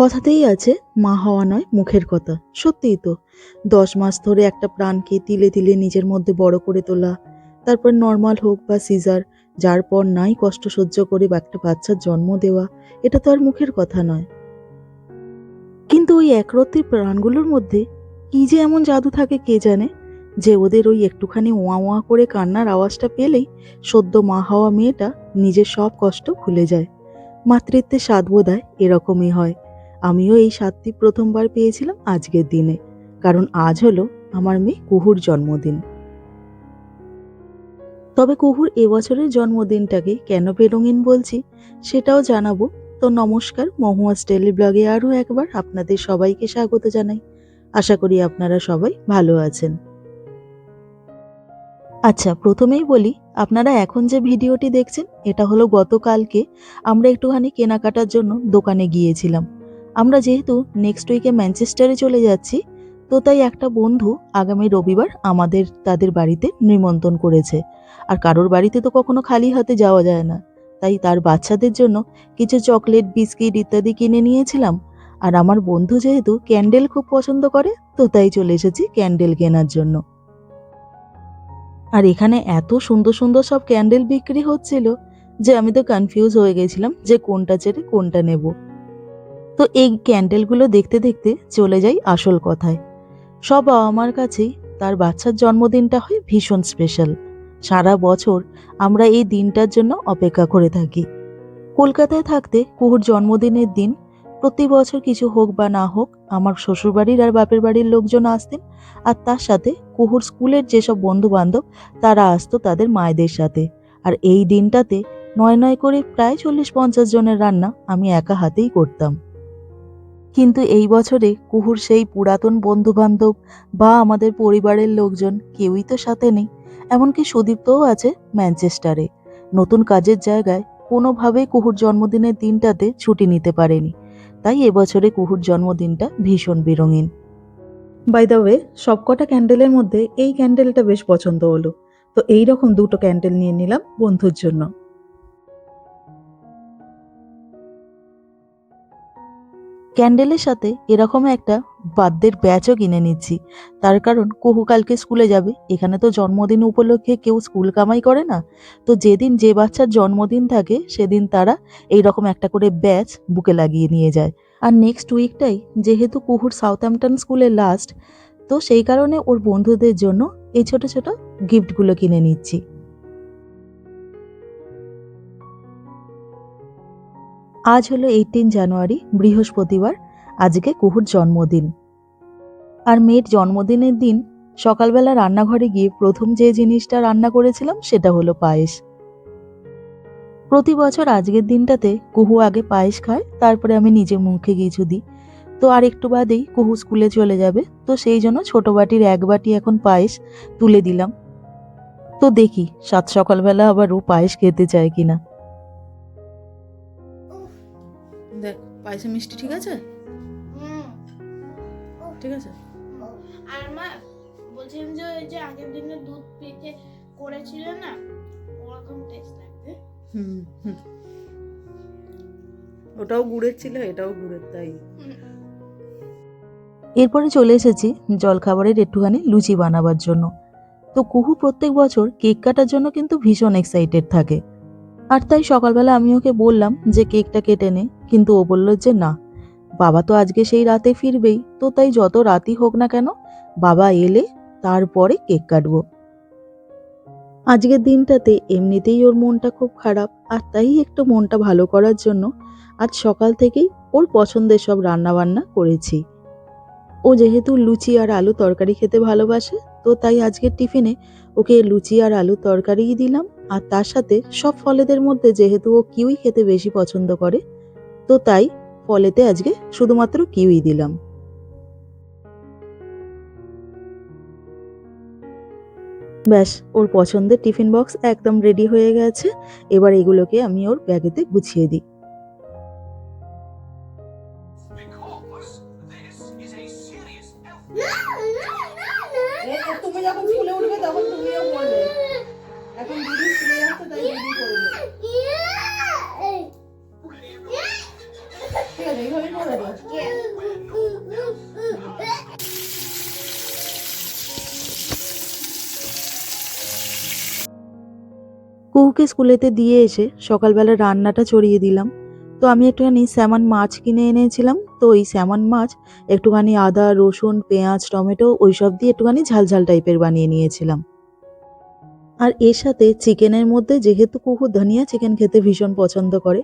কথাতেই আছে, মা হওয়া নয়, মুখের কথা। সত্যিই তো। দশ মাস ধরে একটা প্রাণকে তিলে তিলে নিজের মধ্যে বড় করে তোলা। তারপর নর্মাল হোক বা সিজার, যার পর নাই কষ্ট সহ্য করে বা একটা বাচ্চার জন্ম দেওয়া, এটা তো আর মুখের কথা নয়। কিন্তু ওই একরত্তি প্রাণগুলোর মধ্যে কি যে এমন জাদু থাকে কে জানে? যে ওদের ওই একটুখানি ওয়া ওয়া করে কান্নার আওয়াজটা পেলেই সদ্য মা হওয়া মেয়েটা নিজের সব কষ্ট ভুলে যায়। মাতৃত্বের স্বাদ বোধহয় এরকমই হয়। আমিও এই স্বাদটি প্রথমবার পেয়েছিলাম আজকের দিনে, কারণ আজ হলো আমার মেয়ে কুহুর জন্মদিন। তবে কুহুর এবছরের জন্মদিনটাকে কেন বেরঙিন বলছি, সেটাও জানাব। তো নমস্কার, মহুয়াস টেলি ব্লগে আরও একবার আপনাদের সবাইকে স্বাগত জানাই। আশা করি আপনারা সবাই ভালো আছেন। আচ্ছা প্রথমেই বলি, আপনারা এখন যে ভিডিওটি দেখছেন, এটা হলো গতকালকে আমরা একটুখানি কেনাকাটার জন্য দোকানে গিয়েছিলাম। আমরা যেহেতু নেক্সট উইকে ম্যানচেস্টারে চলে যাচ্ছি, তো তাই একটা বন্ধু আগামী রবিবার আমাদের, তাদের বাড়িতে নিমন্ত্রণ করেছে। আর কারোর বাড়িতে তো কখনো খালি হাতে যাওয়া যায় না। তাই তার বাচ্চাদের জন্য কিছু চকলেট বিস্কিট ইত্যাদি কিনে নিয়েছিলাম। আর আমার বন্ধু যেহেতু ক্যান্ডেল খুব পছন্দ করে, তো তাই চলে এসেছি ক্যান্ডেল কেনার জন্য। আর এখানে এত সুন্দর সুন্দর সব ক্যান্ডেল বিক্রি হচ্ছিল যে আমি তো কনফিউজ হয়ে গেছিলাম যে কোনটা ছেড়ে কোনটা নেব। তো এই ক্যান্ডেলগুলো দেখতে দেখতে চলে যাই আসল কথায়। সব বাবা কাছেই তার বাচ্চার জন্মদিনটা হয় ভীষণ স্পেশাল সারা বছর আমরা এই দিনটার জন্য অপেক্ষা করে থাকি। কলকাতায় থাকতে কুহুর জন্মদিনের দিন প্রতি বছর কিছু হোক বা না হোক আমার শ্বশুরবাড়ির আর বাপের বাড়ির লোকজন আসতেন আর তার সাথে কুহুর স্কুলের যেসব বন্ধু বান্ধব তারা আসতো তাদের মায়েদের সাথে। আর এই দিনটাতে নয় নয় করে প্রায় চল্লিশ পঞ্চাশ জনের রান্না আমি একা হাতেই করতাম। কিন্তু এই বছরে কুহুর সেই পুরাতন বন্ধু বান্ধব বা আমাদের পরিবারের লোকজন কেউই তো সাথে নেই, এমনকি সুদীপ্তও আছে ম্যানচেস্টারে। নতুন কাজের জায়গায় কোনোভাবেই কুহুর জন্মদিনের দিনটাতে ছুটি নিতে পারেনি, তাই এবছরে কুহুর জন্মদিনটা ভীষণ বিরঙিন। বাই দ্য ওয়ে সবকটা ক্যান্ডেলের মধ্যে এই ক্যান্ডেলটা বেশ পছন্দ হলো। তো এই রকম দুটো ক্যান্ডেল নিয়ে নিলাম বন্ধুর জন্য। ক্যান্ডেলের সাথে এরকম একটা বাদ্যের ব্যাচও কিনে নিচ্ছি। তার কারণ কুহু কালকে স্কুলে যাবে। এখানে তো জন্মদিন উপলক্ষে কেউ স্কুল কামাই করে না। তো যেদিন যে বাচ্চার জন্মদিন থাকে, সেদিন তারা এই রকম একটা করে ব্যাচ বুকে লাগিয়ে নিয়ে যায়। আর নেক্সট উইকটাই যেহেতু কুহুর সাউথহ্যাম্পটন স্কুলে লাস্ট তো সেই কারণে ওর বন্ধুদের জন্য এই ছোট ছোট গিফটগুলো কিনে নিচ্ছি। আজ হলো এইটিন জানুয়ারি, বৃহস্পতিবার, আজকে কুহুর জন্মদিন। আর মেয়ের জন্মদিনের দিন সকালবেলা রান্নাঘরে গিয়ে প্রথম যে জিনিসটা রান্না করেছিলাম সেটা হলো পায়েস। প্রতি বছর আজকের দিনটাতে কুহু আগে পায়েস খায়, তারপরে আমি নিজে মুখে কিছু দিই। তো আর একটু বাদেই কুহু স্কুলে চলে যাবে, তো সেই জন্য ছোট বাটির এক বাটি এখন পায়েস তুলে দিলাম। তো দেখি সাত সকালবেলা আবার ও পায়েস খেতে চায় কিনা। দেখ পায়েসে মিষ্টি ঠিক আছে? ঠিক আছে? আর মা বলছিলাম যে ওই যে আগের দিনে দুধ পিঠে করেছিল না ওরকম টেস্ট লাগবে। হুম ওটাও গুড়ের ছিল এটাও গুড়ের তাই। এরপরে চলে এসেছি জলখাবারের একটুখানি লুচি বানাবার জন্য। তো কুহু প্রত্যেক বছর কেক কাটার জন্য কিন্তু ভীষণ এক্সাইটেড থাকে। আর তাই সকালবেলা আমি ওকে বললাম যে কেকটা কেটে নে, কিন্তু ও বলল যে না। বাবা তো আজকে সেই রাতে ফিরবেই, তো তাই যত রাতই হোক না কেন, বাবা এলে তারপরে কেক কাটবো। আজকের দিনটাতে এমনিতেই ওর মনটা খুব খারাপ, আর তাই একটু মনটা ভালো করার জন্য আজ সকাল থেকেই ওর পছন্দের সব রান্নাবান্না করেছি। ও যেহেতু লুচি আর আলু তরকারি খেতে ভালোবাসে, তো তাই আজকের টিফিনে ওকে লুচি আর আলু তরকারিই দিলাম। আর তার সাথে সব ফলেদের মধ্যে যেহেতু ও কিউই খেতে বেশি পছন্দ করে, তো তাই ফলেতে আজকে শুধুমাত্র কিউই দিলাম। ব্যাস, ওর পছন্দের টিফিন বক্স একদম রেডি হয়ে গেছে। এবার এগুলোকে আমি ওর ব্যাগেতে গুছিয়ে দিই। তুমি যখন স্কুলে উঠবে তখন তুমিও করবে এখন দিদি স্কুলে যাচ্ছে তাই দিদি করবে ঠিক আছে এইভাবেই করে কুহুকে স্কুলেতে দিয়ে এসে সকালবেলা রান্নাটা চড়িয়ে দিলাম। তো আমি একটুখানি স্যামন মাছ কিনে এনেছিলাম। তো ওই স্যামন মাছ একটুখানি আদা, রসুন, পেঁয়াজ, টমেটো ওইসব দিয়ে একটুখানি ঝালঝাল টাইপের বানিয়ে নিয়েছিলাম। আর এর সাথে চিকেনের মধ্যে যেহেতু কুহু ধনিয়া চিকেন খেতে ভীষণ পছন্দ করে,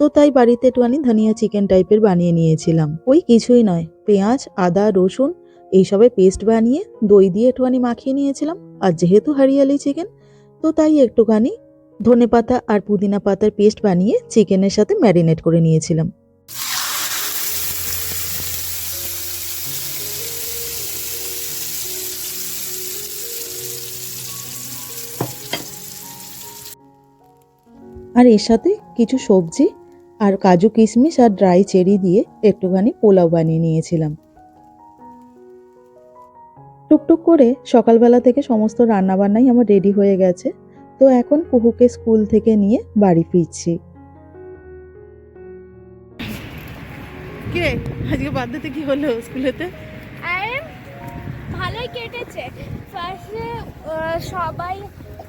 তো তাই বাড়িতে একটুখানি ধনিয়া চিকেন টাইপের বানিয়ে নিয়েছিলাম। ওই কিছুই নয়, পেঁয়াজ, আদা, রসুন এইসবের পেস্ট বানিয়ে দই দিয়ে একটুখানি মাখিয়ে নিয়েছিলাম। আর যেহেতু হরিয়ালি চিকেন, তো তাই একটুখানি ধনে পাতা আর পুদিনা পাতার পেস্ট বানিয়ে চিকেনের সাথে ম্যারিনেট করে নিয়েছিলাম। আর এর সাথে কিছু সবজি আর কাজু কিশমিশ আর ড্রাই চেরি দিয়ে একটুখানি পোলাও বানিয়ে নিয়েছিলাম। টুকটুক করে সকালবেলা থেকে সমস্ত রান্নাবান্নাই আমার রেডি হয়ে গেছে। তো এখন কুহুকে স্কুল থেকে নিয়ে বাড়ি ফিরছি। কিরে আজকে বার্থডেতে কি হলো স্কুলেতে? আর ভালোই কেটেছে। ফার্স্টে সবাই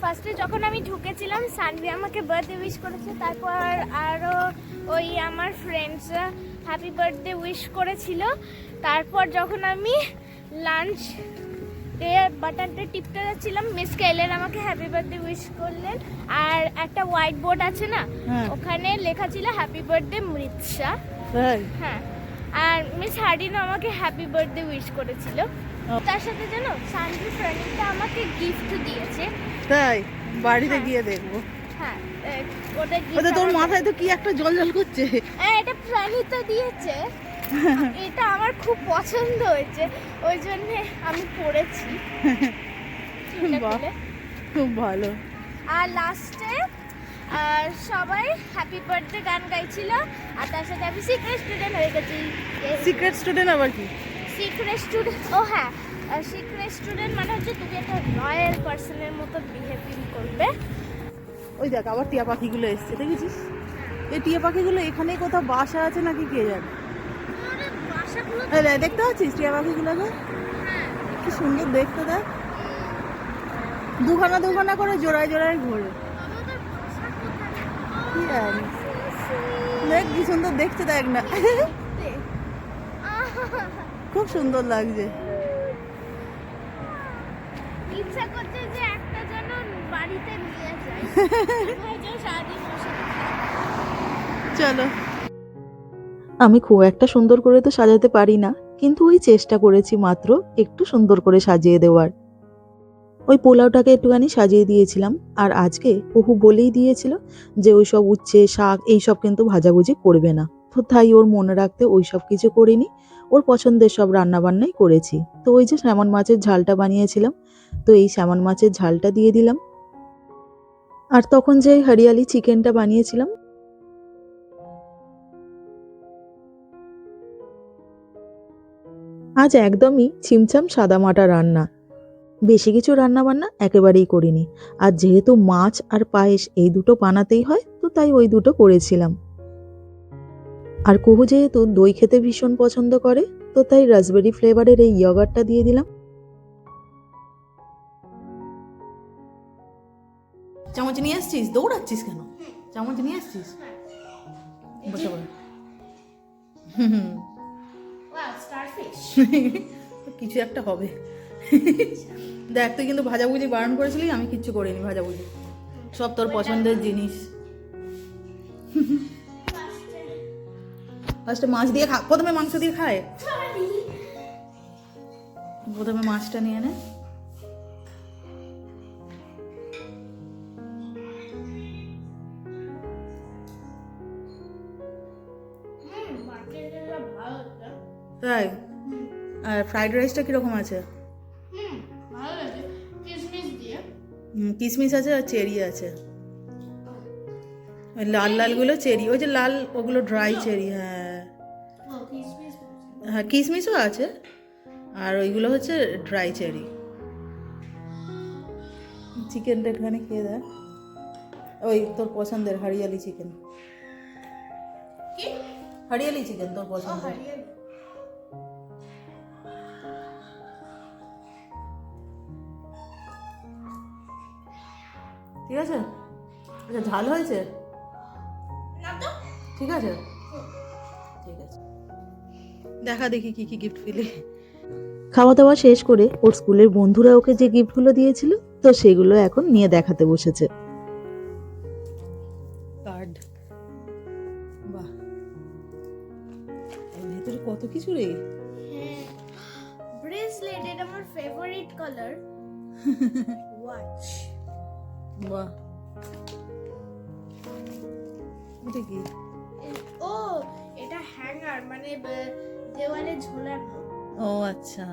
ফার্স্টে যখন আমি ঢুকেছিলাম সানভি আমাকে বার্থডে উইশ করেছে তারপর আরও ওই আমার ফ্রেন্ডসরা হ্যাপি বার্থডে উইশ করেছিল। তারপর যখন আমি লাঞ্চ ডে বাটনটা টিপতে যাচ্ছিলাম। মিস কেলেন আমাকে হ্যাপি বার্থডে উইশ করলেন। আর একটা হোয়াইট বোর্ড আছে না হ্যাঁ। ওখানে লেখা ছিল হ্যাপি বার্থডে মৃৎসা হ্যাঁ। আর মিস হার্ডিনও আমাকে হ্যাপি বার্থডে উইশ করেছিল। তার সাথে জানো সানভি প্রণীতা আমাকে গিফট দিয়েছে। তাই? বাড়িতে হ্যাঁ। গিয়ে দেখব। হ্যাঁ ওটা তোর মাথায় তো কি একটা জল জল করছে? এটা প্রণীতা দিয়েছে। এটা আমার খুব পছন্দ হয়েছে ওই জন্য আমি পড়েছি। খুব ভালো। আর লাস্টে আর সবাই হ্যাপি বার্থডে গান গাইছিল আর তার সাথে আমি সিক্রেট স্টুডেন্ট হয়ে গেছি। সিক্রেট স্টুডেন্ট আবার কি? সিক্রেট স্টুডেন্ট ও হ্যাঁ সিক্রেট স্টুডেন্ট মানে হচ্ছে তুমি একটা রয়্যাল পার্সনের মতো বিহেভিং করবে। ওই দেখ আবার টিয়া পাখিগুলো এসছে দেখেছিস? এই টিয়া পাখিগুলো এখানে কোথাও বাসা আছে নাকি কে জানে ওদের বাসাগুলো এই দেখ, দেখতে পাচ্ছিস টিয়া পাখিগুলোকে? হ্যাঁ। কি সুন্দর দেখতে দেখ। দুখানা দুখানা করে জোড়ায় জোড়ায় ঘোরে। কি জানি দেখ কি সুন্দর দেখতে দেখ না। খুব সুন্দর লাগছে। ইচ্ছা করছে যে একটা যেন বাড়িতে নিয়ে যাই ভাইজান সারাদিন বসে চলো। আমি খুব একটা সুন্দর করে তো সাজাতে পারি না, কিন্তু ওই চেষ্টা করেছি মাত্র একটু সুন্দর করে সাজিয়ে দেওয়ার। ওই পোলাওটাকে একটুখানি সাজিয়ে দিয়েছিলাম, আর আজকে বহু বলেই দিয়েছিল যে ওই সব উচ্ছে, শাক এইসব কিন্তু ভাজাভুজি করবে না। তো তাই ওর মনে রাখতে ওই সব কিছু করিনি, ওর পছন্দের সব রান্নাবান্নাই করেছি। তো ওই যে স্যামন মাছের ঝালটা বানিয়েছিলাম, তো এই স্যামন মাছের ঝালটা দিয়ে দিলাম। আর তখন যে হরিয়ালি চিকেনটা বানিয়েছিলাম আজ একদমই ছিমছাম সাদামাটা রান্না। বেশি কিছু রান্না বান্না একেবারেই করিনি। আর যেহেতু মাছ আর পায়েস এই দুটো বানাতেই হয় তো তাই ওই দুটো করেছিলাম। আর কুহু যেহেতু দই খেতে ভীষণ পছন্দ করে তো তাই রাসবেরি ফ্লেভারের এই ইয়গারটা দিয়ে দিলাম। চামচ নিয়ে আসছিস? দৌড়াচ্ছিস কেন? চামচ নিয়ে আসছিস? বসে বল ওয়াও স্টারফিশ কিছু একটা হবে। দেখ তুই কিন্তু ভাজাভুজি বারণ করেছিলি আমি কিচ্ছু করিনি ভাজাভুজি। সব তোর পছন্দের জিনিস। ফার্স্টে মাছ দিয়ে খা প্রথমে মাংস দিয়ে খায়। প্রথমে মাছটা নিয়ে নে। তাই? আর ফ্রাইড রাইসটা কীরকম আছে? হুম ভালো লাগে কিশমিশ দিয়ে। হুম, কিশমিশ আছে আর চেরি আছে। ওই লাল লালগুলো চেরি ওই যে লাল ওগুলো ড্রাই চেরি হ্যাঁ। হ্যাঁ কিশমিশও আছে। আর ওইগুলো হচ্ছে ড্রাই চেরি। চিকেনটা একটুখানি খেয়ে দেয় ওই তোর পছন্দের হরিয়ালি চিকেন হরিয়ালি চিকেন তোর পছন্দ ঠিক আছে? আচ্ছা ঝাল হয়েছে? ঠিক আছে? ঠিক আছে। দেখা দেখি কি কি গিফট পেলে। খাওয়া দাওয়া শেষ করে ওর স্কুলের বন্ধুরা ওকে যে গিফটগুলো দিয়েছিল তো সেগুলো এখন নিয়ে দেখাতে বসেছে। আচ্ছা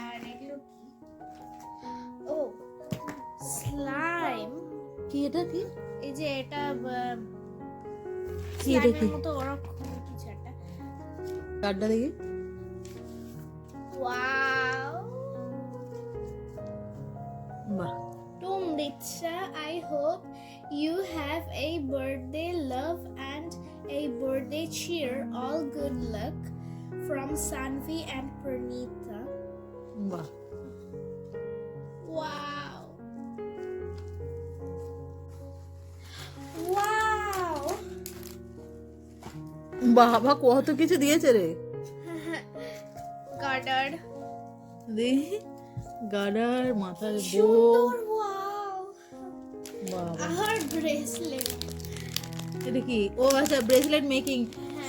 আর এগুলো কি ও স্লাইম কি এটা কি এই যে এটা কি এটা কি মতো ওরকম কিছু একটা কার্ডটা দেখি ওয়াও বাহ I hope you have a birthday love and a birthday cheer. All good luck from Sanvi and Pranita. বাহ Wow. Wow. বাবা কত কিছু দিয়েছে রে Garter. দেখি গাডার মাথার বো সুন্দর wow. বাবা Our bracelet. এটা কি ও আচ্ছা ব্রেসলেট মেকিং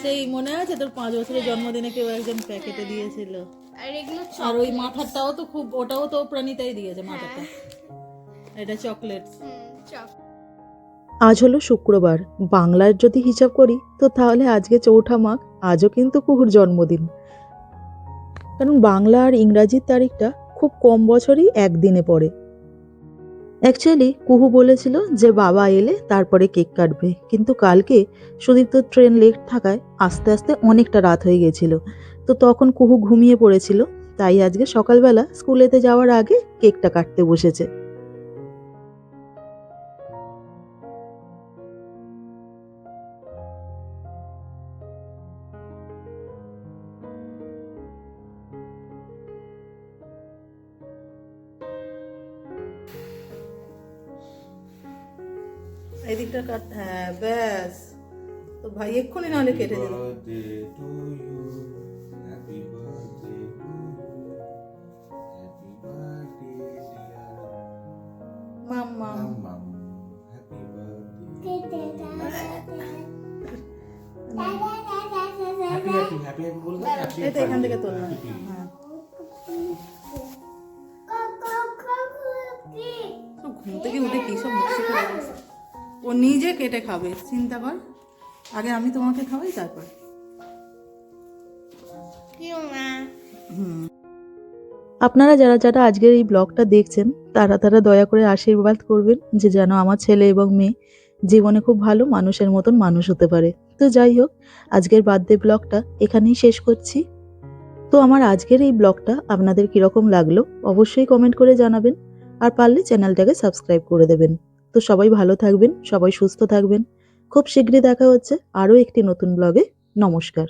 সেই মনে আছে তোর পাঁচ বছরের জন্মদিনে কেউ একজন প্যাকেটে দিয়েছিল? আর এগুলো আর ওই মাথারটাও তো খুব ওটাও তো প্রাণিতাই দিয়েছে মাথাটা এটা চকলেট। চক আজ হলো শুক্রবার। বাংলার যদি হিসাব করি তো তাহলে আজকে চৌঠা মাঘ আজও কিন্তু কুহুর জন্মদিন। কারণ বাংলা আর ইংরাজির তারিখটা খুব কম বছরই একদিনে পড়ে। অ্যাকচুয়ালি কুহু বলেছিল যে বাবা এলে তারপরে কেক কাটবে। কিন্তু কালকে সুদীপ্ত ট্রেন লেট থাকায় আস্তে আস্তে অনেকটা রাত হয়ে গেছিল। তো তখন কুহু ঘুমিয়ে পড়েছিল। তাই আজকে সকালবেলা স্কুলেতে যাওয়ার আগে কেকটা কাটতে বসেছে। এই দিকটা কাট হ্যাঁ ব্যাস তো ভাই এক্ষুনি নাহলে কেটে দিল এখান থেকে তুললাম. হ্যাঁ ঘুম থেকে ও নিজে কেটে খাবে চিন্তা কর। আগে আমি তোমাকে খাওয়াই তারপর। আপনারা যারা যারা আজকের এই ব্লগটা দেখছেন তারা তারা দয়া করে আশীর্বাদ করবেন যে যেন আমার ছেলে এবং মেয়ে জীবনে খুব ভালো মানুষের মতন মানুষ হতে পারে। তো যাই হোক আজকের বার্থডে ব্লগটা এখানেই শেষ করছি। তো আমার আজকের এই ব্লগটা আপনাদের কীরকম লাগল অবশ্যই কমেন্ট করে জানাবেন আর পারলে চ্যানেলটাকে সাবস্ক্রাইব করে দেবেন। তো সবাই ভালো থাকবেন, সবাই সুস্থ থাকবেন। খুব শীঘ্রই দেখা হচ্ছে আরও একটি নতুন ব্লগে নমস্কার।